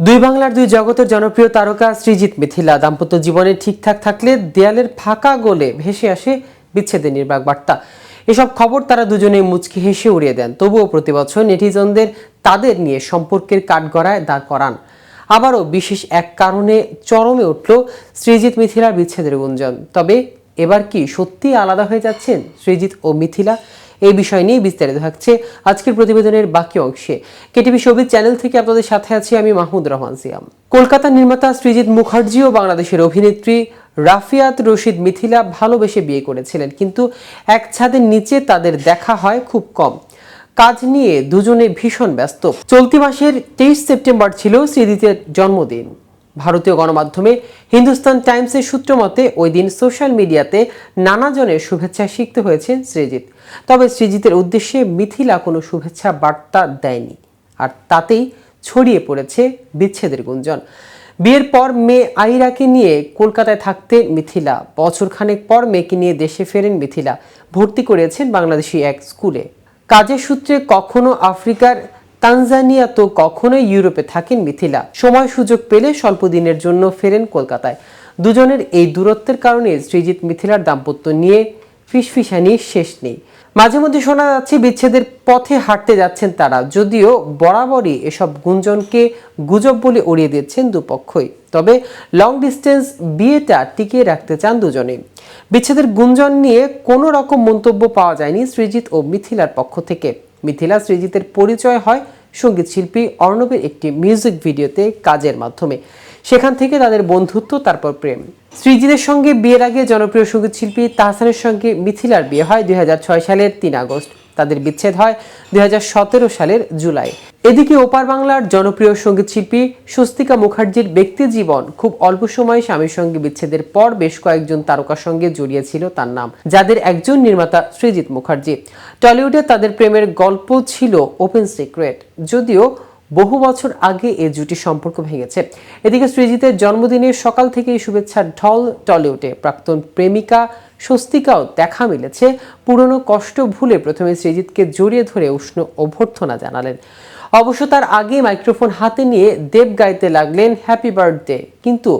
দুই বাংলার দুই জগতের জনপ্রিয় তারকা শ্রীজিৎ মিথিলা দাম্পত্য জীবনে ঠিকঠাক থাকলে দেয়ালের ফাঁকা গোলে ভেসে আসে বিচ্ছেদের নির্বাক বার্তা। এসব খবর তারা দুজনে মুচকি হেসে উড়িয়ে দেন। তবুও প্রতি বছর নেটিজনদের তাদের নিয়ে সম্পর্কের কাঠগড়ায় দাঁড় করান। আবারও বিশেষ এক কারণে চরমে উঠল সৃজিত মিথিলার বিচ্ছেদের গুঞ্জন। তবে এবার কি সত্যি আলাদা হয়ে যাচ্ছেন সৃজিত ও মিথিলা? এই বিষয় নিয়ে বিস্তারিত থাকছে আজকের প্রতিবেদনের বাকি অংশে। কেটিভি সবিজ চ্যানেল থেকে আপনাদের সাথে আছি আমি মাহমুদ রহমান সিয়াম। কলকাতার নির্মাতা শ্রীজিৎ মুখার্জি ও বাংলাদেশের অভিনেত্রী রাফিয়াত রশিদ মিথিলা ভালোবেসে বিয়ে করেছিলেন, কিন্তু এক ছাদের নিচে তাদের দেখা হয় খুব কম। কাজ নিয়ে দুজনে ভীষণ ব্যস্ত। চলতি মাসের তেইশ সেপ্টেম্বর ছিল সৃজিতের জন্মদিন। ভারতীয় গণমাধ্যমে হিন্দুস্তান টাইমসের সূত্র মতে, ওই দিন সোশ্যাল মিডিয়াতে নানা জনের শুভেচ্ছা শিখতে হয়েছে সৃজিত। তবে সৃজিতের উদ্দেশ্যে মিথিলা কোনো শুভেচ্ছা বার্তা দেয়নি। আর তাতেই ছড়িয়ে পড়েছে বিচ্ছেদের গুঞ্জন। বিয়ের পর মেয়ে আইরাকে নিয়ে কলকাতায় থাকতে মিথিলা বছরখানেক পর মেয়েকে নিয়ে দেশে ফেরেন মিথিলা। ভর্তি করেছেন বাংলাদেশি এক স্কুলে। কাজের সূত্রে কখনো আফ্রিকার তানজানিয়া তো কখনোই ইউরোপে থাকেন মিথিলা। সময় সুযোগ পেলে স্বল্প দিনের জন্য ফেরেন কলকাতায়। দুজনের এই দূরত্বের কারণে সৃজিত মিথিলার দাম্পত্য নিয়ে ফিসফিসানি শেষ নেই। মাঝে মধ্যে শোনা যাচ্ছে বিচ্ছেদের পথে হাঁটতে যাচ্ছেন তারা, যদিও বরাবরই এসব গুঞ্জনকে গুজব বলে উড়িয়ে দিচ্ছেন দুপক্ষই। তবে লং ডিস্টেন্স বিয়েটা টিকিয়ে রাখতে চান দুজনে। বিচ্ছেদের গুঞ্জন নিয়ে কোনো রকম মন্তব্য পাওয়া যায়নি সৃজিত ও মিথিলার পক্ষ থেকে। মিথিলা সৃজিতের পরিচয় হয় সংগীত শিল্পী অর্ণবের একটি মিউজিক ভিডিওতে কাজের মাধ্যমে। সেখান থেকে তাদের বন্ধুত্ব, তারপর প্রেম। সৃজিতের সঙ্গে বিয়ের আগে জনপ্রিয় সংগীত শিল্পী তাহসানের সঙ্গে মিথিলার বিয়ে হয় দুই হাজার ছয় সালের তিন আগস্ট। তাদের বিচ্ছেদ হয় দুই হাজার সতেরো সালের জুলাই। এদিকে ওপার বাংলার জনপ্রিয় সংগীত শিল্পী স্বস্তিকা মুখার্জির ব্যক্তি জীবন খুব অল্প সময়ে স্বামীর সঙ্গে বিচ্ছেদের পর বেশ কয়েকজন তারকার সঙ্গে জড়িয়েছিল তার নাম, যাদের একজন নির্মাতা সৃজিত মুখার্জি। টলিউডে তাদের প্রেমের গল্প ছিল ওপেন সিক্রেট, যদিও বহু বছর আগে এ জুটি সম্পর্ক ভেঙেছে। এদিকে সৃজিতের জন্মদিনে সকাল থেকেই শুভেচ্ছার ঢল টলিউডে। প্রাক্তন প্রেমিকা স্বস্তিকাও দেখা মিলেছে। পুরনো কষ্ট ভুলে প্রথমে সৃজিতকে জড়িয়ে ধরে উষ্ণ অভ্যর্থনা জানালেন। অবশ্য তার আগে মাইক্রোফোন হাতে নিয়ে দেব গাইতে লাগলেন হ্যাপি বার্থডে, কিন্তু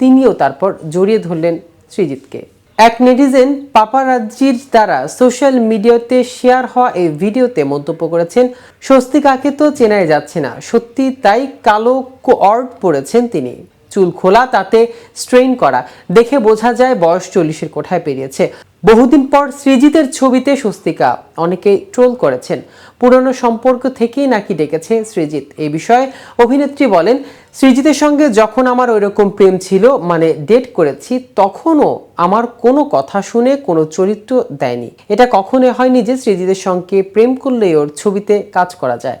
তিনিও তারপর জড়িয়ে ধরলেন শ্রীজিৎকে এক নেটিজেন পাপারাজ্জির দ্বারা সোশ্যাল মিডিয়াতে শেয়ার হওয়া এই ভিডিওতে মন্তব্য করেছেন স্বস্তিকাকে তো চেনাই যাচ্ছে না, সত্যি তাই কালো কোয়ার্ড পরেছেন তিনি। চুল খোলা, তাতে স্ট্রেইন করা। দেখে বোঝা যায় বয়স চল্লিশের কোঠায় পেরিয়েছে। বহুদিন পর সৃজিতের ছবিতে স্বস্তিকা, অনেকেই ট্রোল করেছেন। পুরনো সম্পর্ক থেকেই নাকি ডেকেছে সৃজিত এই বিষয়ে অভিনেত্রী বলেন, সৃজিতের সঙ্গে যখন আমার ওইরকম প্রেম ছিল মানে ডেট করেছি, তখনও আমার কোনো কথা শুনে, কোনো চরিত্র দেয়নি। এটা কখনোই হয়নি যে সৃজিতের সঙ্গে প্রেম করলেই ওর ছবিতে কাজ করা যায়।